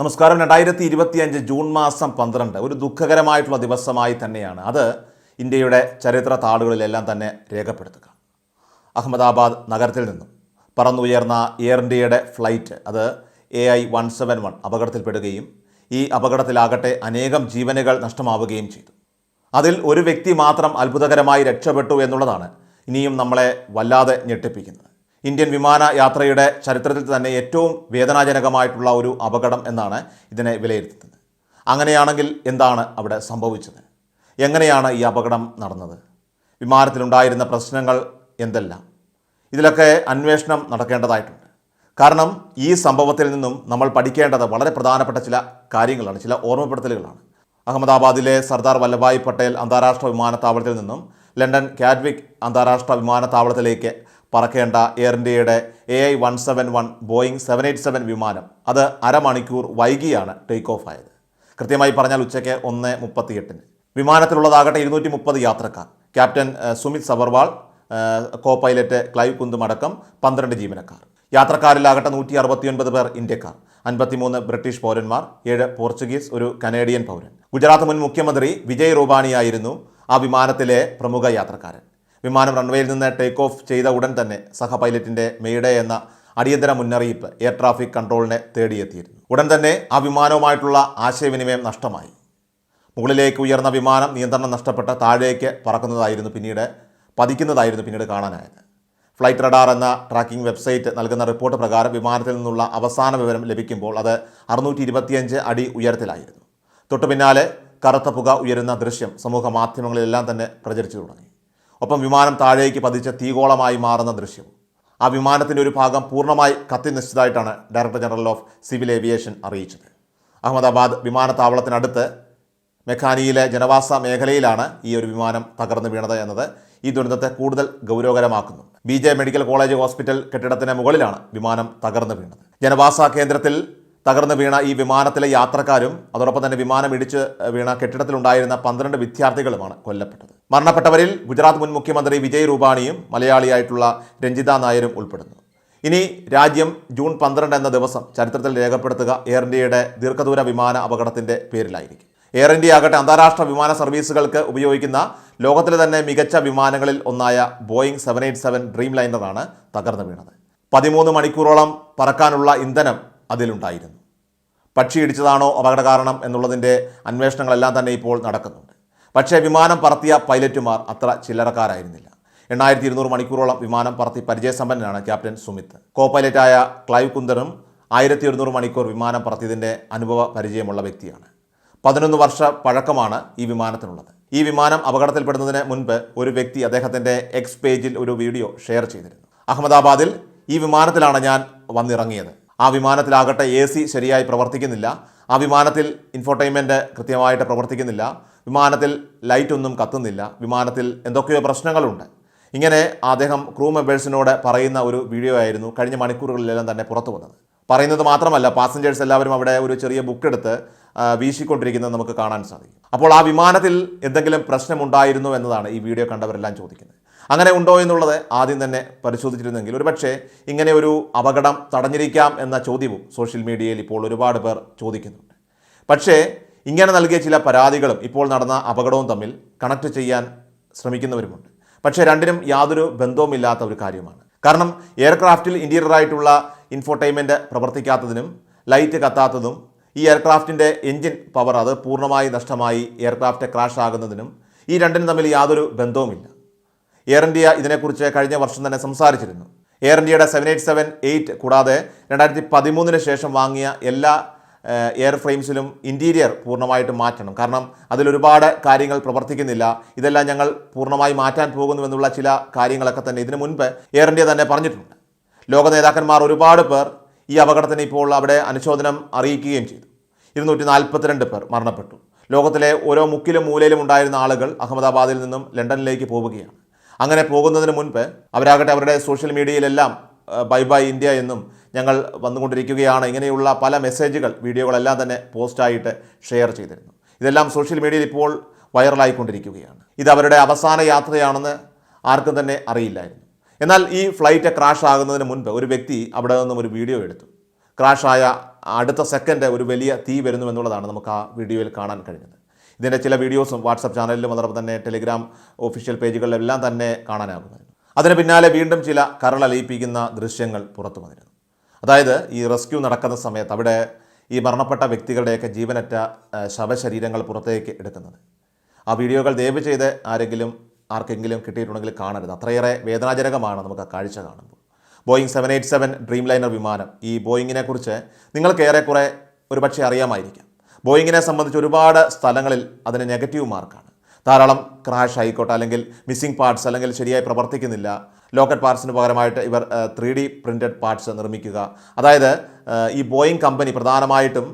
നമസ്കാരം. രണ്ടായിരത്തി ഇരുപത്തിയഞ്ച് ജൂൺ മാസം പന്ത്രണ്ട്. ഒരു ദുഃഖകരമായിട്ടുള്ള ദിവസമായി തന്നെയാണ്. അത് ഇന്ത്യയുടെ ചരിത്ര താളുകളിലെല്ലാം തന്നെ രേഖപ്പെടുത്തുക. അഹമ്മദാബാദ് നഗരത്തിൽ നിന്നും പറന്നുയർന്ന എയർ ഇന്ത്യയുടെ ഫ്ലൈറ്റ് അത് A I one seven one അപകടത്തിൽപ്പെടുകയും ഈ അപകടത്തിലാകട്ടെ അനേകം ജീവനുകൾ നഷ്ടമാവുകയും ചെയ്തു. അതിൽ ഒരു വ്യക്തി മാത്രം അത്ഭുതകരമായി രക്ഷപ്പെട്ടു എന്നുള്ളതാണ് ഇനിയും നമ്മളെ വല്ലാതെ ഞെട്ടിപ്പിക്കുന്നത്. ഇന്ത്യൻ വിമാന യാത്രയുടെ ചരിത്രത്തിൽ തന്നെ ഏറ്റവും വേദനാജനകമായിട്ടുള്ള ഒരു അപകടം എന്നാണ് ഇതിനെ വിലയിരുത്തുന്നത്. അങ്ങനെയാണെങ്കിൽ എന്താണ് അവിടെ സംഭവിച്ചത്? എങ്ങനെയാണ് ഈ അപകടം നടന്നത്? വിമാനത്തിലുണ്ടായിരുന്ന പ്രശ്നങ്ങൾ എന്തെല്ലാം? ഇതിലൊക്കെ അന്വേഷണം നടക്കേണ്ടതായിട്ടുണ്ട്. കാരണം ഈ സംഭവത്തിൽ നിന്നും നമ്മൾ പഠിക്കേണ്ടത് വളരെ പ്രധാനപ്പെട്ട ചില കാര്യങ്ങളാണ് ചില ഓർമ്മപ്പെടുത്തലുകളാണ്. അഹമ്മദാബാദിലെ സർദാർ വല്ലഭായ് പട്ടേൽ അന്താരാഷ്ട്ര വിമാനത്താവളത്തിൽ നിന്നും ലണ്ടൻ കാഡ്വിക് അന്താരാഷ്ട്ര വിമാനത്താവളത്തിലേക്ക് പറക്കേണ്ട എയർ ഇന്ത്യയുടെ A I one seven one Boeing seven eight seven വിമാനം അത് അരമണിക്കൂർ വൈകിയാണ് ടേക്ക് ഓഫ് ആയത്. കൃത്യമായി പറഞ്ഞാൽ ഉച്ചയ്ക്ക് ഒന്ന് മുപ്പത്തിയെട്ടിന്. വിമാനത്തിലുള്ളതാകട്ടെ ഇരുന്നൂറ്റി മുപ്പത് യാത്രക്കാർ. Captain Sumit Sabharwal co pilot Clive കുന്തും അടക്കം പന്ത്രണ്ട് ജീവനക്കാർ. യാത്രക്കാരിലാകട്ടെ നൂറ്റി അറുപത്തിയൊൻപത് പേർ ഇന്ത്യക്കാർ. അൻപത്തിമൂന്ന് ബ്രിട്ടീഷ് പൗരന്മാർ ഏഴ് പോർച്ചുഗീസ് ഒരു കനേഡിയൻ പൗരൻ. ഗുജറാത്ത് മുൻ മുഖ്യമന്ത്രി വിജയ് റൂപാണിയായിരുന്നു ആ വിമാനത്തിലെ പ്രമുഖ യാത്രക്കാരൻ. വിമാനം റൺവേയിൽ നിന്ന് ടേക്ക് ഓഫ് ചെയ്ത ഉടൻ തന്നെ സഹ പൈലറ്റിന്റെ മെയ്ഡേ എന്ന അടിയന്തര മുന്നറിയിപ്പ് എയർ ട്രാഫിക് കൺട്രോളിനെ തേടിയെത്തിയിരുന്നു. ഉടൻ തന്നെ ആ വിമാനവുമായിട്ടുള്ള ആശയവിനിമയം നഷ്ടമായി. മുകളിലേക്ക് ഉയർന്ന വിമാനം നിയന്ത്രണം നഷ്ടപ്പെട്ട് താഴേക്ക് പറക്കുന്നതായിരുന്നു പിന്നീട് പതിക്കുന്നതായിരുന്നു പിന്നീട് കാണാനായത്. ഫ്ലൈറ്റ് റഡാർ എന്ന ട്രാക്കിംഗ് വെബ്സൈറ്റ് നൽകുന്ന റിപ്പോർട്ട് പ്രകാരം വിമാനത്തിൽ നിന്നുള്ള അവസാന വിവരം ലഭിക്കുമ്പോൾ അത് അറുന്നൂറ്റി അടി ഉയരത്തിലായിരുന്നു. തൊട്ടു പിന്നാലെ കറുത്ത പുക ഉയരുന്ന ദൃശ്യം സമൂഹ മാധ്യമങ്ങളിലെല്ലാം തന്നെ പ്രചരിച്ചു തുടങ്ങി. ഒപ്പം വിമാനം താഴേക്ക് പതിച്ച തീഗോളമായി മാറുന്ന ദൃശ്യം. ആ വിമാനത്തിന്റെ ഒരു ഭാഗം പൂർണമായി കത്തി director general of civil aviation അറിയിച്ചത്. അഹമ്മദാബാദ് വിമാനത്താവളത്തിനടുത്ത് മെഖാനിയിലെ ജനവാസ മേഖലയിലാണ് ഈ ഒരു വിമാനം തകർന്നു വീണത് എന്നത് ഈ ദുരന്തത്തെ കൂടുതൽ ഗൗരവകരമാക്കുന്നു. ബി മെഡിക്കൽ കോളേജ് ഹോസ്പിറ്റൽ കെട്ടിടത്തിന് മുകളിലാണ് വിമാനം തകർന്നു വീണത്. ജനവാസ കേന്ദ്രത്തിൽ തകർന്നു വീണ ഈ വിമാനത്തിലെ യാത്രക്കാരും അതോടൊപ്പം തന്നെ വിമാനം ഇടിച്ച് വീണ കെട്ടിടത്തിലുണ്ടായിരുന്ന പന്ത്രണ്ട് വിദ്യാർത്ഥികളുമാണ് കൊല്ലപ്പെട്ടത്. മരണപ്പെട്ടവരിൽ ഗുജറാത്ത് മുൻ മുഖ്യമന്ത്രി വിജയ് രൂപാണിയും മലയാളിയായിട്ടുള്ള രഞ്ജിത നായരും ഉൾപ്പെടുന്നു. ഇനി രാജ്യം ജൂൺ പന്ത്രണ്ട് എന്ന ദിവസം ചരിത്രത്തിൽ രേഖപ്പെടുത്തുക എയർ ഇന്ത്യയുടെ ദീർഘദൂര വിമാന അപകടത്തിന്റെ പേരിലായിരിക്കും. എയർ ഇന്ത്യ ആകട്ടെ അന്താരാഷ്ട്ര വിമാന സർവീസുകൾക്ക് ഉപയോഗിക്കുന്ന ലോകത്തിലെ തന്നെ മികച്ച വിമാനങ്ങളിൽ ഒന്നായ ബോയിങ് സെവൻ എയ്റ്റ് സെവൻ ഡ്രീം ലൈനറാണ് തകർന്നു വീണത്. പതിമൂന്ന് മണിക്കൂറോളം പറക്കാനുള്ള ഇന്ധനം അതിലുണ്ടായിരുന്നു. പക്ഷി ഇടിച്ചതാണോ അപകട കാരണം എന്നുള്ളതിന്റെ അന്വേഷണങ്ങളെല്ലാം തന്നെ ഇപ്പോൾ നടക്കുന്നുണ്ട്. പക്ഷേ വിമാനം പറത്തിയ പൈലറ്റുമാർ അത്ര ചില്ലറക്കാരായിരുന്നില്ല. എണ്ണായിരത്തി ഇരുന്നൂറ് മണിക്കൂറോളം വിമാനം പറത്തി പരിചയസമ്പന്നനാണ് ക്യാപ്റ്റൻ സുമിത്ത് കോ പൈലറ്റായ ക്ലൈവ് കുന്ദറും ആയിരത്തി ഒരുന്നൂറ് മണിക്കൂർ വിമാനം പറത്തിയതിന്റെ അനുഭവ പരിചയമുള്ള വ്യക്തിയാണ്. പതിനൊന്ന് വർഷ പഴക്കമാണ് ഈ വിമാനത്തിനുള്ളത്. ഈ വിമാനം അപകടത്തിൽപ്പെടുന്നതിന് മുൻപ് ഒരു വ്യക്തി അദ്ദേഹത്തിന്റെ എക്സ് പേജിൽ ഒരു വീഡിയോ ഷെയർ ചെയ്തിരുന്നു. അഹമ്മദാബാദിൽ ഈ വിമാനത്തിലാണ് ഞാൻ വന്നിറങ്ങിയത്. ആ വിമാനത്തിലാകട്ടെ എ സി ശരിയായി പ്രവർത്തിക്കുന്നില്ല. ആ വിമാനത്തിൽ ഇൻഫോർടൈൻമെന്റ് കൃത്യമായിട്ട് പ്രവർത്തിക്കുന്നില്ല. വിമാനത്തിൽ ലൈറ്റൊന്നും കത്തുന്നില്ല. വിമാനത്തിൽ എന്തൊക്കെയോ പ്രശ്നങ്ങളുണ്ട്. ഇങ്ങനെ അദ്ദേഹം ക്രൂ മെമ്പേഴ്സിനോട് പറയുന്ന ഒരു വീഡിയോ ആയിരുന്നു കഴിഞ്ഞ മണിക്കൂറുകളിലെല്ലാം തന്നെ പുറത്തു വന്നത്. പറയുന്നത് മാത്രമല്ല പാസഞ്ചേഴ്സ് എല്ലാവരും അവിടെ ഒരു ചെറിയ ബുക്ക് എടുത്ത് വീശിക്കൊണ്ടിരിക്കുന്നത് നമുക്ക് കാണാൻ സാധിക്കും. അപ്പോൾ ആ വിമാനത്തിൽ എന്തെങ്കിലും പ്രശ്നമുണ്ടായിരുന്നു എന്നതാണ് ഈ വീഡിയോ കണ്ടവരെല്ലാം ചോദിക്കുന്നത്. അങ്ങനെ ഉണ്ടോ എന്നുള്ളത് ആദ്യം തന്നെ പരിശോധിച്ചിരുന്നെങ്കിൽ ഒരുപക്ഷെ ഇങ്ങനെ ഒരു അപകടം തടഞ്ഞിരിക്കാം എന്ന ചോദ്യവും സോഷ്യൽ മീഡിയയിൽ ഇപ്പോൾ ഒരുപാട് പേർ ചോദിക്കുന്നുണ്ട്. പക്ഷേ ഇങ്ങനെ നൽകിയ ചില പരാതികളും ഇപ്പോൾ നടന്ന അപകടവും തമ്മിൽ കണക്ട് ചെയ്യാൻ ശ്രമിക്കുന്നവരുമുണ്ട്. പക്ഷേ രണ്ടിനും യാതൊരു ബന്ധവുമില്ലാത്ത ഒരു കാര്യമാണ്. കാരണം എയർക്രാഫ്റ്റിൽ ഇന്റീരിയറായിട്ടുള്ള ഇൻഫോർടൈൻമെന്റ് പ്രവർത്തിക്കാത്തതിനും ലൈറ്റ് കത്താത്തതും ഈ എയർക്രാഫ്റ്റിന്റെ എൻജിൻ പവർ അത് പൂർണമായി നഷ്ടമായി എയർക്രാഫ്റ്റ് ക്രാഷ് ആകുന്നതിനും ഈ രണ്ടിനും തമ്മിൽ യാതൊരു ബന്ധവുമില്ല. എയർ ഇന്ത്യ ഇതിനെക്കുറിച്ച് കഴിഞ്ഞ വർഷം തന്നെ സംസാരിച്ചിരുന്നു. എയർ ഇന്ത്യയുടെ സെവൻ എയ്റ്റ് സെവൻ എയ്റ്റ് കൂടാതെ രണ്ടായിരത്തി പതിമൂന്നിന് ശേഷം വാങ്ങിയ എല്ലാ എയർ ഫ്രെയിംസിലും ഇന്റീരിയർ പൂർണമായിട്ട് മാറ്റണം. കാരണം അതിലൊരുപാട് കാര്യങ്ങൾ പ്രവർത്തിക്കുന്നില്ല. ഇതെല്ലാം ഞങ്ങൾ പൂർണമായി മാറ്റാൻ പോകുന്നുവെന്നുള്ള ചില കാര്യങ്ങളൊക്കെ തന്നെ ഇതിനു മുൻപ് എയർ ഇന്ത്യ തന്നെ പറഞ്ഞിട്ടുണ്ട്. ലോക നേതാക്കന്മാർ ഒരുപാട് പേർ ഈ അപകടത്തിന് ഇപ്പോൾ അവിടെ അനുശോചനം അറിയിക്കുകയും ചെയ്തു. ഇരുന്നൂറ്റി നാൽപ്പത്തിരണ്ട് പേർ മരണപ്പെട്ടു. ലോകത്തിലെ ഓരോ മുക്കിലും മൂലയിലും ഉണ്ടായിരുന്ന ആളുകൾ അഹമ്മദാബാദിൽ നിന്നും ലണ്ടനിലേക്ക് പോവുകയാണ്. അങ്ങനെ പോകുന്നതിന് മുൻപ് അവരാകട്ടെ അവരുടെ സോഷ്യൽ മീഡിയയിലെല്ലാം ബൈ ബൈ ഇന്ത്യ എന്നും ഞങ്ങൾ വന്നുകൊണ്ടിരിക്കുകയാണ്. ഇങ്ങനെയുള്ള പല മെസ്സേജുകൾ വീഡിയോകളെല്ലാം തന്നെ പോസ്റ്റായിട്ട് ഷെയർ ചെയ്തിരുന്നു. ഇതെല്ലാം സോഷ്യൽ മീഡിയയിൽ ഇപ്പോൾ വൈറലായിക്കൊണ്ടിരിക്കുകയാണ്. ഇത് അവരുടെ അവസാന യാത്രയാണെന്ന് ആർക്കും തന്നെ അറിയില്ലായിരുന്നു. എന്നാൽ ഈ ഫ്ലൈറ്റ് ക്രാഷ് ആകുന്നതിന് മുൻപ് ഒരു വ്യക്തി അവിടെ നിന്നും ഒരു വീഡിയോ എടുത്തു. ക്രാഷായ അടുത്ത സെക്കൻഡ് ഒരു വലിയ തീ വരുന്നു എന്നുള്ളതാണ് നമുക്ക് ആ വീഡിയോയിൽ കാണാൻ കഴിഞ്ഞത്. ഇതിന്റെ ചില വീഡിയോസും വാട്സപ്പ് ചാനലിലും അതോടൊപ്പം തന്നെ ടെലിഗ്രാം ഒഫീഷ്യൽ പേജുകളിലെല്ലാം തന്നെ കാണാനാകുമായിരുന്നു അതിന് പിന്നാലെ വീണ്ടും ചില കരളലയിപ്പിക്കുന്ന ദൃശ്യങ്ങൾ പുറത്തു വന്നിരുന്നു. അതായത് ഈ റെസ്ക്യൂ നടക്കുന്ന സമയത്ത് അവിടെ ഈ മരണപ്പെട്ട വ്യക്തികളുടെയൊക്കെ ജീവനറ്റ ശവശരീരങ്ങൾ പുറത്തേക്ക് എടുക്കുന്നത്. ആ വീഡിയോകൾ ദയവ് ചെയ്ത് ആരെങ്കിലും ആർക്കെങ്കിലും കിട്ടിയിട്ടുണ്ടെങ്കിൽ കാണരുത്. അത്രയേറെ വേദനാജനകമാണ് നമുക്ക് ആ കാഴ്ച കാണുമ്പോൾ. Boeing seven eight seven Dreamliner വിമാനം. ഈ ബോയിങ്ങിനെക്കുറിച്ച് നിങ്ങൾക്ക് ഏറെക്കുറെ ഒരുപക്ഷെ അറിയാമായിരിക്കാം. ബോയിങ്ങിനെ സംബന്ധിച്ച് ഒരുപാട് സ്ഥലങ്ങളിൽ അതിന് നെഗറ്റീവ് മാർക്കാണ്. ധാരാളം ക്രാഷ് ആയിക്കോട്ടെ അല്ലെങ്കിൽ മിസ്സിംഗ് പാർട്സ് അല്ലെങ്കിൽ ശരിയായി പ്രവർത്തിക്കുന്നില്ല. ലോക്കറ്റ് പാർട്സിന് പകരമായിട്ട് ഇവർ ത്രീ ഡി പ്രിന്റഡ് പാർട്സ് നിർമ്മിക്കുക. അതായത് ഈ ബോയിങ് കമ്പനി പ്രധാനമായിട്ടും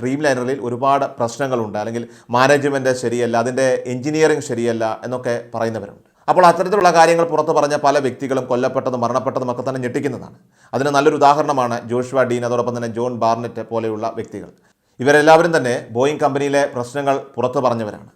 ഡ്രീം ലൈനറിൽ ഒരുപാട് പ്രശ്നങ്ങളുണ്ട്. അല്ലെങ്കിൽ മാനേജ്മെന്റ് ശരിയല്ല അതിന്റെ എഞ്ചിനീയറിംഗ് ശരിയല്ല എന്നൊക്കെ പറയുന്നവരുണ്ട്. അപ്പോൾ അത്തരത്തിലുള്ള കാര്യങ്ങൾ പുറത്തു പറഞ്ഞ പല വ്യക്തികളും കൊല്ലപ്പെട്ടതും മരണപ്പെട്ടതും ഒക്കെ തന്നെ ഞെട്ടിക്കുന്നതാണ്. അതിന് നല്ലൊരു ഉദാഹരണമാണ് ജോഷുവ ഡീൻ അതോടൊപ്പം തന്നെ ജോൺ ബാർനെറ്റ് പോലെയുള്ള വ്യക്തികൾ. ഇവരെല്ലാവരും തന്നെ ബോയിങ് കമ്പനിയിലെ പ്രശ്നങ്ങൾ പുറത്തു പറഞ്ഞവരാണ്.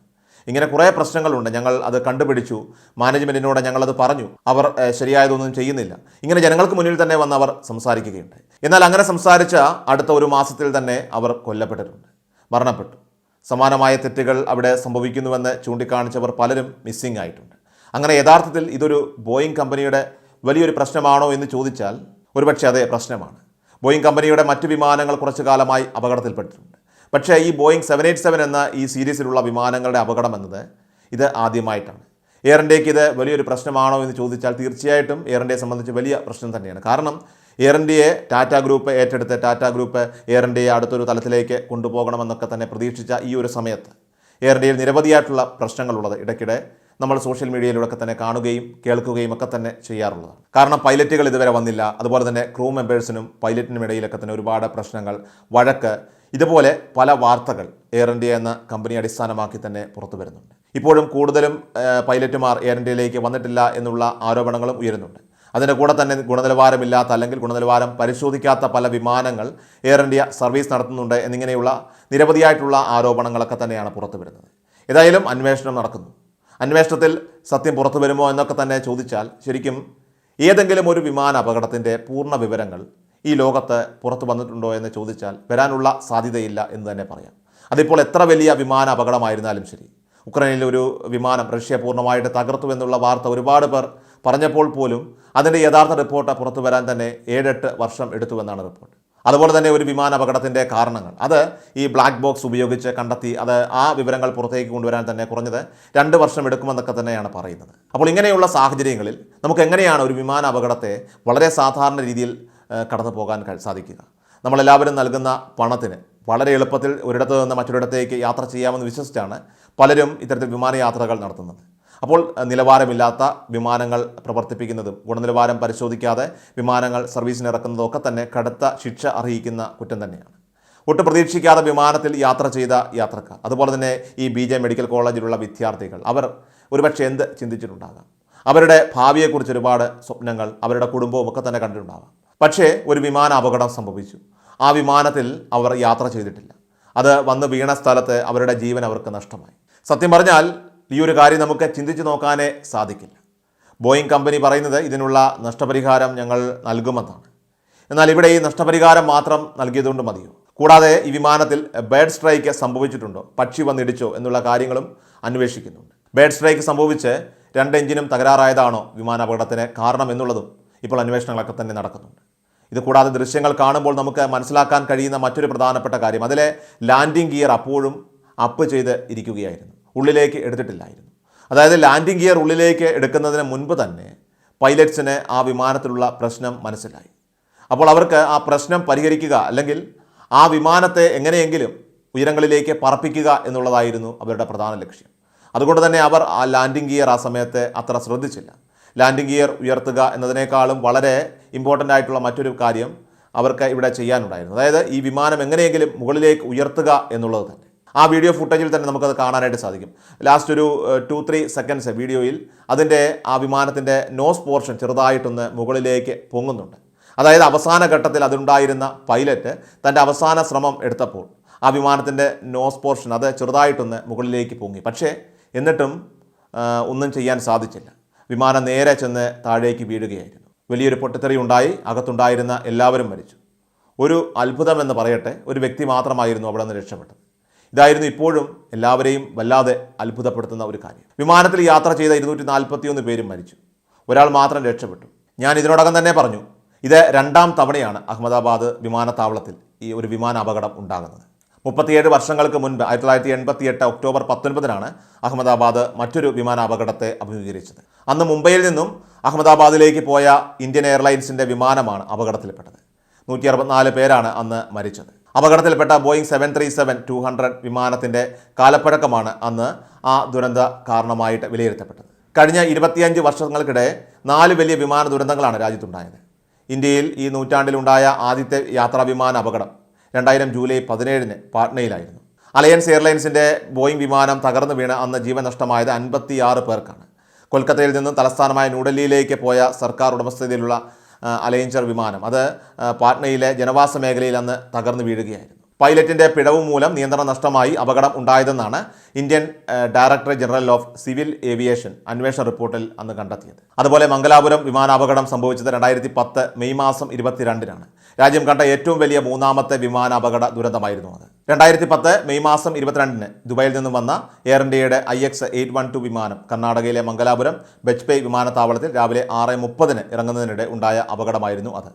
ഇങ്ങനെ കുറേ പ്രശ്നങ്ങളുണ്ട്. ഞങ്ങൾ അത് കണ്ടുപിടിച്ചു. മാനേജ്മെന്റിനോട് ഞങ്ങളത് പറഞ്ഞു. അവർ ശരിയായതൊന്നും ചെയ്യുന്നില്ല. ഇങ്ങനെ ജനങ്ങൾക്ക് മുന്നിൽ തന്നെ വന്ന് അവർ സംസാരിക്കുകയുണ്ടായി. എന്നാൽ അങ്ങനെ സംസാരിച്ച അടുത്ത ഒരു മാസത്തിൽ തന്നെ അവർ കൊല്ലപ്പെട്ടിട്ടുണ്ട്. മരണപ്പെട്ടു. സമാനമായ തെറ്റുകൾ അവിടെ സംഭവിക്കുന്നുവെന്ന് ചൂണ്ടിക്കാണിച്ചവർ പലരും മിസ്സിംഗ് ആയിട്ടുണ്ട്. അങ്ങനെ യഥാർത്ഥത്തിൽ ഇതൊരു ബോയിങ് കമ്പനിയുടെ വലിയൊരു പ്രശ്നമാണോ എന്ന് ചോദിച്ചാൽ ഒരുപക്ഷെ അതേ പ്രശ്നമാണ്. ബോയിങ് കമ്പനിയുടെ മറ്റ് വിമാനങ്ങൾ കുറച്ചു കാലമായി അപകടത്തിൽപ്പെട്ടിട്ടുണ്ട്. പക്ഷേ ഈ ബോയിങ് സെവൻ എയ്റ്റ് സെവൻ എന്ന ഈ സീരീസിലുള്ള വിമാനങ്ങളുടെ അപകടം എന്നത് ഇത് ആദ്യമായിട്ടാണ്. എയർ ഇന്ത്യയ്ക്ക് ഇത് വലിയൊരു പ്രശ്നമാണോ എന്ന് ചോദിച്ചാൽ തീർച്ചയായിട്ടും എയർ ഇന്ത്യയെ സംബന്ധിച്ച് വലിയ പ്രശ്നം തന്നെയാണ്. കാരണം എയർ ഇന്ത്യയെ ടാറ്റ ഗ്രൂപ്പ് ഏറ്റെടുത്ത് ടാറ്റ ഗ്രൂപ്പ് എയർ ഇന്ത്യയെ അടുത്തൊരു തലത്തിലേക്ക് കൊണ്ടുപോകണമെന്നൊക്കെ തന്നെ പ്രതീക്ഷിച്ച ഈ ഒരു സമയത്ത് എയർ ഇന്ത്യയിൽ നിരവധിയായിട്ടുള്ള പ്രശ്നങ്ങളുള്ളത് ഇടയ്ക്കിടെ നമ്മൾ സോഷ്യൽ മീഡിയയിലൂടെ തന്നെ കാണുകയും കേൾക്കുകയും ഒക്കെ തന്നെ ചെയ്യാറുള്ളതാണ്. കാരണം പൈലറ്റുകൾ ഇതുവരെ വന്നില്ല. അതുപോലെ തന്നെ ക്രൂ മെമ്പേഴ്സിനും പൈലറ്റിനും ഇടയിലൊക്കെ തന്നെ ഒരുപാട് പ്രശ്നങ്ങൾ വഴക്ക് ഇതുപോലെ പല വാർത്തകൾ എയർ ഇന്ത്യ എന്ന കമ്പനി അടിസ്ഥാനമാക്കി തന്നെ പുറത്തു വരുന്നുണ്ട്. ഇപ്പോഴും കൂടുതലും പൈലറ്റുമാർ എയർ ഇന്ത്യയിലേക്ക് വന്നിട്ടില്ല എന്നുള്ള ആരോപണങ്ങളും ഉയരുന്നുണ്ട്. അതിന്റെ കൂടെ തന്നെ ഗുണനിലവാരമില്ലാത്ത അല്ലെങ്കിൽ ഗുണനിലവാരം പരിശോധിക്കാത്ത പല വിമാനങ്ങൾ എയർ ഇന്ത്യ സർവീസ് നടത്തുന്നുണ്ട് എന്നിങ്ങനെയുള്ള നിരവധിയായിട്ടുള്ള ആരോപണങ്ങളൊക്കെ തന്നെയാണ് പുറത്തു വരുന്നത്. ഏതായാലും അന്വേഷണം നടക്കുന്നു. അന്വേഷണത്തിൽ സത്യം പുറത്തു വരുമോ എന്നൊക്കെ തന്നെ ചോദിച്ചാൽ ശരിക്കും ഏതെങ്കിലും ഒരു വിമാന അപകടത്തിന്റെ പൂർണ വിവരങ്ങൾ ഈ ലോകത്ത് പുറത്തു വന്നിട്ടുണ്ടോ എന്ന് ചോദിച്ചാൽ വരാനുള്ള സാധ്യതയില്ല എന്ന് തന്നെ പറയാം. അതിപ്പോൾ എത്ര വലിയ വിമാന അപകടമായിരുന്നാലും ശരി. ഉക്രൈനിൽ ഒരു വിമാനം റഷ്യ പൂർണമായിട്ട് തകർത്തു എന്നുള്ള വാർത്ത ഒരുപാട് പേർ പറഞ്ഞപ്പോൾ പോലും അതിന്റെ യഥാർത്ഥ റിപ്പോർട്ട് പുറത്തു വരാൻ തന്നെ ഏഴെട്ട് വർഷം എടുത്തുവെന്നാണ് റിപ്പോർട്ട്. അതുപോലെ തന്നെ ഒരു വിമാന അപകടത്തിന്റെ കാരണങ്ങൾ. അത് ഈ ബ്ലാക്ക് ബോക്സ് ഉപയോഗിച്ച് കണ്ടെത്തി അത് ആ വിവരങ്ങൾ പുറത്തേക്ക് കൊണ്ടുവരാൻ തന്നെ കുറഞ്ഞത് രണ്ട് വർഷം എടുക്കുമെന്നൊക്കെ തന്നെയാണ് പറയുന്നത്. അപ്പോൾ ഇങ്ങനെയുള്ള സാഹചര്യങ്ങളിൽ നമുക്ക് എങ്ങനെയാണ് ഒരു വിമാന അപകടത്തെ വളരെ സാധാരണ രീതിയിൽ കടന്നു പോകാൻ സാധിക്കുക? നമ്മളെല്ലാവരും നൽകുന്ന പണത്തിന് വളരെ എളുപ്പത്തിൽ ഒരിടത്തു നിന്ന് മറ്റൊരിടത്തേക്ക് യാത്ര ചെയ്യാമെന്ന് വിശ്വസിച്ചാണ് പലരും ഇത്തരത്തിൽ വിമാനയാത്രകൾ നടത്തുന്നത്. അപ്പോൾ നിലവാരമില്ലാത്ത വിമാനങ്ങൾ പ്രവർത്തിപ്പിക്കുന്നതും ഗുണനിലവാരം പരിശോധിക്കാതെ വിമാനങ്ങൾ സർവീസിന് ഇറക്കുന്നതൊക്കെ തന്നെ കടുത്ത ശിക്ഷ അർഹിക്കുന്ന കുറ്റം തന്നെയാണ്. ഒട്ടും പ്രതീക്ഷിക്കാതെ വിമാനത്തിൽ യാത്ര ചെയ്ത യാത്രക്കാർ അതുപോലെ തന്നെ ഈ ബി ജെ മെഡിക്കൽ കോളേജിലുള്ള വിദ്യാർത്ഥികൾ അവർ ഒരുപക്ഷെ എന്ത് ചിന്തിച്ചിട്ടുണ്ടാകാം? അവരുടെ ഭാവിയെക്കുറിച്ച് ഒരുപാട് സ്വപ്നങ്ങൾ അവരുടെ കുടുംബവും ഒക്കെ തന്നെ കണ്ടിട്ടുണ്ടാകാം. പക്ഷേ ഒരു വിമാന അപകടം സംഭവിച്ചു. ആ വിമാനത്തിൽ അവർ യാത്ര ചെയ്തിട്ടില്ല. അത് വന്ന് വീണ സ്ഥലത്ത് അവരുടെ ജീവൻ അവർക്ക് നഷ്ടമായി. സത്യം പറഞ്ഞാൽ ഈ ഒരു കാര്യം നമുക്ക് ചിന്തിച്ചു നോക്കാനേ സാധിക്കില്ല. ബോയിങ് കമ്പനി പറയുന്നത് ഇതിനുള്ള നഷ്ടപരിഹാരം ഞങ്ങൾ നൽകുമെന്നാണ്. എന്നാൽ ഇവിടെ ഈ നഷ്ടപരിഹാരം മാത്രം നൽകിയതുകൊണ്ട് മതിയോ? കൂടാതെ ഈ വിമാനത്തിൽ ബേഡ് സ്ട്രൈക്ക് സംഭവിച്ചിട്ടുണ്ടോ? പക്ഷി വന്നിടിച്ചോ? എന്നുള്ള കാര്യങ്ങളും അന്വേഷിക്കുന്നുണ്ട്. ബേഡ് സ്ട്രൈക്ക് സംഭവിച്ച് രണ്ട് എഞ്ചിനും തകരാറായതാണോ വിമാനാപകടത്തിന് കാരണം എന്നുള്ളതും ഇപ്പോൾ അന്വേഷണങ്ങളൊക്കെ തന്നെ നടക്കുന്നുണ്ട്. ഇത് കൂടാതെ ദൃശ്യങ്ങൾ കാണുമ്പോൾ നമുക്ക് മനസ്സിലാക്കാൻ കഴിയുന്ന മറ്റൊരു പ്രധാനപ്പെട്ട കാര്യം. അതിലെ ലാൻഡിംഗ് ഗിയർ അപ്പോഴും അപ്പ് ചെയ്ത് ഇരിക്കുകയായിരുന്നു. ഉള്ളിലേക്ക് എടുത്തിട്ടില്ലായിരുന്നു. അതായത് ലാൻഡിംഗ് ഗിയർ ഉള്ളിലേക്ക് എടുക്കുന്നതിന് മുൻപ് തന്നെ പൈലറ്റ്സിന് ആ വിമാനത്തിലുള്ള പ്രശ്നം മനസ്സിലായി. അപ്പോൾ അവർക്ക് ആ പ്രശ്നം പരിഹരിക്കുക അല്ലെങ്കിൽ ആ വിമാനത്തെ എങ്ങനെയെങ്കിലും ഉയരങ്ങളിലേക്ക് പറപ്പിക്കുക എന്നുള്ളതായിരുന്നു അവരുടെ പ്രധാന ലക്ഷ്യം. അതുകൊണ്ട് തന്നെ അവർ ആ ലാൻഡിംഗ് ഗിയർ ആ സമയത്ത് അത്ര ശ്രദ്ധിച്ചില്ല. ലാൻഡിംഗ് ഗിയർ ഉയർത്തുക എന്നതിനേക്കാളും വളരെ ഇമ്പോർട്ടന്റ് ആയിട്ടുള്ള മറ്റൊരു കാര്യം അവർക്ക് ഇവിടെ ചെയ്യാനുണ്ടായിരുന്നു. അതായത് ഈ വിമാനം എങ്ങനെയെങ്കിലും മുകളിലേക്ക് ഉയർത്തുക എന്നുള്ളത് തന്നെ. ആ വീഡിയോ ഫുട്ടേജിൽ തന്നെ നമുക്കത് കാണാനായിട്ട് സാധിക്കും. ലാസ്റ്റ് ഒരു ടു ത്രീ സെക്കൻഡ്സ് വീഡിയോയിൽ അതിന്റെ ആ വിമാനത്തിന്റെ നോസ് പോർഷൻ ചെറുതായിട്ടൊന്ന് മുകളിലേക്ക് പൊങ്ങുന്നുണ്ട്. അതായത് അവസാന ഘട്ടത്തിൽ അതുണ്ടായിരുന്ന പൈലറ്റ് തന്റെ അവസാന ശ്രമം എടുത്തപ്പോൾ ആ വിമാനത്തിന്റെ നോസ് പോർഷൻ അത് ചെറുതായിട്ടൊന്ന് മുകളിലേക്ക് പൊങ്ങി. പക്ഷേ എന്നിട്ടും ഒന്നും ചെയ്യാൻ സാധിച്ചില്ല. വിമാനം നേരെ ചെന്ന് താഴേക്ക് വീഴുകയായിരുന്നു. വലിയൊരു പൊട്ടിത്തെറി ഉണ്ടായി അകത്തുണ്ടായിരുന്ന എല്ലാവരും മരിച്ചു. ഒരു അത്ഭുതം എന്ന് പറയട്ടെ ഒരു വ്യക്തി മാത്രമായിരുന്നു അവിടെ നിന്ന് രക്ഷപ്പെട്ടത്. ഇതായിരുന്നു ഇപ്പോഴും എല്ലാവരെയും വല്ലാതെ അത്ഭുതപ്പെടുത്തുന്ന ഒരു കാര്യം. വിമാനത്തിൽ യാത്ര ചെയ്ത ഇരുന്നൂറ്റി നാൽപ്പത്തിയൊന്ന് പേരും മരിച്ചു. ഒരാൾ മാത്രം രക്ഷപ്പെട്ടു. ഞാൻ ഇതിനോടകം തന്നെ പറഞ്ഞു ഇത് രണ്ടാം തവണയാണ് അഹമ്മദാബാദ് വിമാനത്താവളത്തിൽ ഈ ഒരു വിമാന അപകടം ഉണ്ടാകുന്നത്. മുപ്പത്തിയേഴ് വർഷങ്ങൾക്ക് മുൻപ് ആയിരത്തി തൊള്ളായിരത്തി എൺപത്തി എട്ട് ഒക്ടോബർ പത്തൊൻപതിനാണ് അഹമ്മദാബാദ് മറ്റൊരു വിമാന അപകടത്തെ അഭിമുഖീകരിച്ചത്. അന്ന് മുംബൈയിൽ നിന്നും അഹമ്മദാബാദിലേക്ക് പോയ ഇന്ത്യൻ എയർലൈൻസിന്റെ വിമാനമാണ് അപകടത്തിൽപ്പെട്ടത്. നൂറ്റി അറുപത്തിനാല് പേരാണ് അന്ന് മരിച്ചത്. അപകടത്തിൽപ്പെട്ട Boeing seven three seven two hundred വിമാനത്തിന്റെ കാലപ്പഴക്കമാണ് അന്ന് ആ ദുരന്ത കാരണമായിട്ട് വിലയിരുത്തപ്പെട്ടത്. കഴിഞ്ഞ ഇരുപത്തിയഞ്ച് വർഷങ്ങൾക്കിടെ നാല് വലിയ വിമാന ദുരന്തങ്ങളാണ് രാജ്യത്തുണ്ടായത്. ഇന്ത്യയിൽ ഈ നൂറ്റാണ്ടിലുണ്ടായ ആദ്യത്തെ യാത്രാ വിമാന അപകടം രണ്ടായിരം ജൂലൈ പതിനേഴിന് പാട്നയിലായിരുന്നു. അലയൻസ് എയർലൈൻസിന്റെ ബോയിങ് വിമാനം തകർന്നു വീണ് അന്ന് ജീവൻ നഷ്ടമായത് അൻപത്തിയാറ് പേർക്കാണ്. കൊൽക്കത്തയിൽ നിന്നും തലസ്ഥാനമായ ന്യൂഡൽഹിയിലേക്ക് പോയ സർക്കാർ ഉടമസ്ഥതയിലുള്ള അലയൻസർ വിമാനം. അത് പാട്നയിലെ ജനവാസ മേഖലയിൽ അന്ന് തകർന്നു വീഴുകയായിരുന്നു. പൈലറ്റിന്റെ പിഴവ് മൂലം നിയന്ത്രണ നഷ്ടമായി അപകടം ഉണ്ടായതെന്നാണ് Indian director general of civil aviation അന്വേഷണ റിപ്പോർട്ടിൽ അന്ന് കണ്ടെത്തിയത്. അതുപോലെ മംഗലാപുരം വിമാനാപകടം സംഭവിച്ചത് രണ്ടായിരത്തി പത്ത് മെയ് മാസം ഇരുപത്തിരണ്ടിനാണ്. രാജ്യം കണ്ട ഏറ്റവും വലിയ മൂന്നാമത്തെ വിമാനാപകട ദുരന്തമായിരുന്നു അത്. രണ്ടായിരത്തി പത്ത് മെയ് മാസം ഇരുപത്തിരണ്ടിന് ദുബായിൽ നിന്നും വന്ന എയർ ഇന്ത്യയുടെ I X eight one two വിമാനം കർണാടകയിലെ മംഗലാപുരം ബജ്പേ വിമാനത്താവളത്തിൽ രാവിലെ ആറ് മുപ്പതിന് ഇറങ്ങുന്നതിനിടെ ഉണ്ടായ അപകടമായിരുന്നു അത്.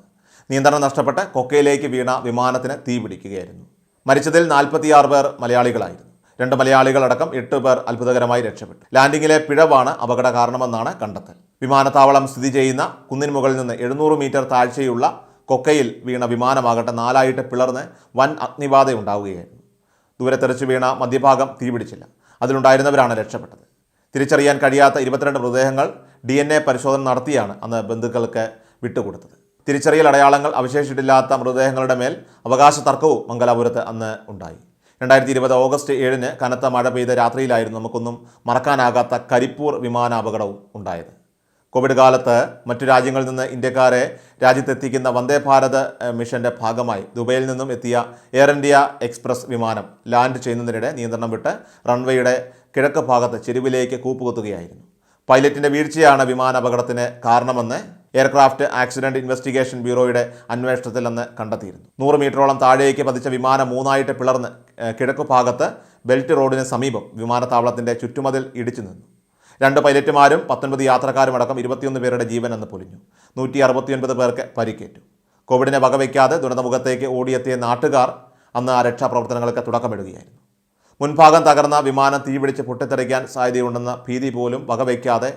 നിയന്ത്രണം നഷ്ടപ്പെട്ട് കൊക്കയിലേക്ക് വീണ വിമാനത്തിന് തീ പിടിക്കുകയായിരുന്നു. മരിച്ചതിൽ നാൽപ്പത്തിയാറ് പേർ മലയാളികളായിരുന്നു. രണ്ട് മലയാളികളടക്കം എട്ട് പേർ അത്ഭുതകരമായി രക്ഷപ്പെട്ടു. ലാൻഡിങ്ങിലെ പിഴവാണ് അപകട കാരണമെന്നാണ് കണ്ടെത്തൽ. വിമാനത്താവളം സ്ഥിതി ചെയ്യുന്ന കുന്നിന് മുകളിൽ നിന്ന് എഴുന്നൂറ് മീറ്റർ താഴ്ചയുള്ള കൊക്കയിൽ വീണ വിമാനമാകട്ടെ നാലായിട്ട് പിളർന്ന് വൻ അഗ്നിബാധ ഉണ്ടാവുകയായിരുന്നു. ദൂരെ തെറിച്ചു വീണ മധ്യഭാഗം തീപിടിച്ചില്ല അതിലുണ്ടായിരുന്നവരാണ് രക്ഷപ്പെട്ടത്. തിരിച്ചറിയാൻ കഴിയാത്ത ഇരുപത്തിരണ്ട് മൃതദേഹങ്ങൾ ഡി എൻ എ പരിശോധന നടത്തിയാണ് അന്ന് ബന്ധുക്കൾക്ക് വിട്ടുകൊടുത്തത്. തിരിച്ചറിയൽ അടയാളങ്ങൾ അവശേഷിച്ചിട്ടില്ലാത്ത മൃതദേഹങ്ങളുടെ മേൽ അവകാശ തർക്കവും മംഗലാപുരത്ത് അന്ന് ഉണ്ടായി. രണ്ടായിരത്തി ഇരുപത് ഓഗസ്റ്റ് ഏഴിന് കനത്ത മഴ പെയ്ത രാത്രിയിലായിരുന്നു നമുക്കൊന്നും മറക്കാനാകാത്ത കരിപ്പൂർ വിമാനാപകടവും ഉണ്ടായത്. കോവിഡ് കാലത്ത് മറ്റു രാജ്യങ്ങളിൽ നിന്ന് ഇന്ത്യക്കാരെ രാജ്യത്തെത്തിക്കുന്ന വന്ദേ ഭാരത് മിഷന്റെ ഭാഗമായി ദുബൈയിൽ നിന്നും എത്തിയ എയർ ഇന്ത്യ എക്സ്പ്രസ് വിമാനം ലാൻഡ് ചെയ്യുന്നതിനിടെ നിയന്ത്രണം വിട്ട് റൺവേയുടെ കിഴക്ക് ഭാഗത്ത് ചെരുവിലേക്ക് കൂപ്പുകുത്തുകയായിരുന്നു. പൈലറ്റിന്റെ വീഴ്ചയാണ് വിമാന അപകടത്തിന് കാരണമെന്ന് എയർക്രാഫ്റ്റ് ആക്സിഡന്റ് ഇൻവെസ്റ്റിഗേഷൻ ബ്യൂറോയുടെ അന്വേഷണത്തിൽ അന്ന് കണ്ടെത്തിയിരുന്നു. നൂറ് മീറ്ററോളം താഴേക്ക് പതിച്ച വിമാനം മൂന്നായിട്ട് പിളർന്ന് കിഴക്ക് ഭാഗത്ത് ബെൽറ്റ് റോഡിന് സമീപം വിമാനത്താവളത്തിന്റെ ചുറ്റുമതിൽ ഇടിച്ചു നിന്നു. രണ്ട് പൈലറ്റുമാരും പത്തൊൻപത് യാത്രക്കാരും അടക്കം ഇരുപത്തിയൊന്ന് പേരുടെ ജീവൻ അന്ന് പൊലിഞ്ഞു. നൂറ്റി അറുപത്തിയൊൻപത് പേർക്ക് പരിക്കേറ്റു. കോവിഡിനെ വകവയ്ക്കാതെ ദുരന്തമുഖത്തേക്ക് ഓടിയെത്തിയ നാട്ടുകാർ അന്ന് ആ രക്ഷാപ്രവർത്തനങ്ങൾക്ക് തുടക്കമിടുകയായിരുന്നു. മുൻഭാഗം തകർന്ന വിമാനം തീപിടിച്ച് പൊട്ടിത്തെറിക്കാൻ സാധ്യതയുണ്ടെന്ന ഭീതി പോലും വകവയ്ക്കാതെ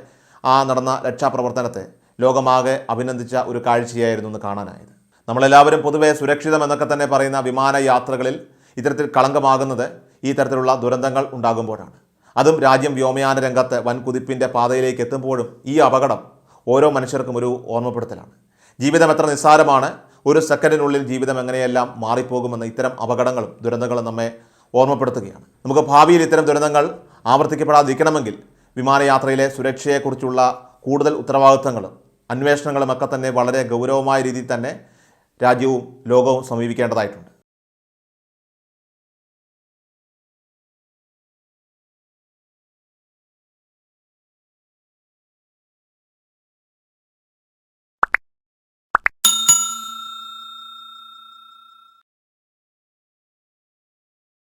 ആ നടന്ന രക്ഷാപ്രവർത്തനത്തെ ലോകമാകെ അഭിനന്ദിച്ച ഒരു കാഴ്ചയായിരുന്നു എന്ന് കാണാനായത്. നമ്മളെല്ലാവരും പൊതുവെ സുരക്ഷിതം എന്നൊക്കെ തന്നെ പറയുന്ന വിമാനയാത്രകളിൽ ഇത്തരത്തിൽ കളങ്കമാകുന്നത് ഈ തരത്തിലുള്ള ദുരന്തങ്ങൾ ഉണ്ടാകുമ്പോഴാണ്. അതും രാജ്യം വ്യോമയാന രംഗത്ത് വൻ കുതിപ്പിന്റെ പാതയിലേക്ക് എത്തുമ്പോഴും ഈ അപകടം ഓരോ മനുഷ്യർക്കും ഒരു ഓർമ്മപ്പെടുത്തലാണ്. ജീവിതം എത്ര നിസ്സാരമാണ് ഒരു സെക്കൻഡിനുള്ളിൽ ജീവിതം എങ്ങനെയെല്ലാം മാറിപ്പോകുമെന്ന ഇത്തരം അപകടങ്ങളും ദുരന്തങ്ങളും നമ്മെ ഓർമ്മപ്പെടുത്തുകയാണ്. നമുക്ക് ഭാവിയിൽ ഇത്തരം ദുരന്തങ്ങൾ ആവർത്തിക്കപ്പെടാതിരിക്കണമെങ്കിൽ വിമാനയാത്രയിലെ സുരക്ഷയെക്കുറിച്ചുള്ള കൂടുതൽ ഉത്തരവാദിത്തങ്ങളും അന്വേഷണങ്ങളും ഒക്കെ തന്നെ വളരെ ഗൗരവമായ രീതിയിൽ തന്നെ രാജ്യവും ലോകവും സമീപിക്കേണ്ടതായിട്ടുണ്ട്.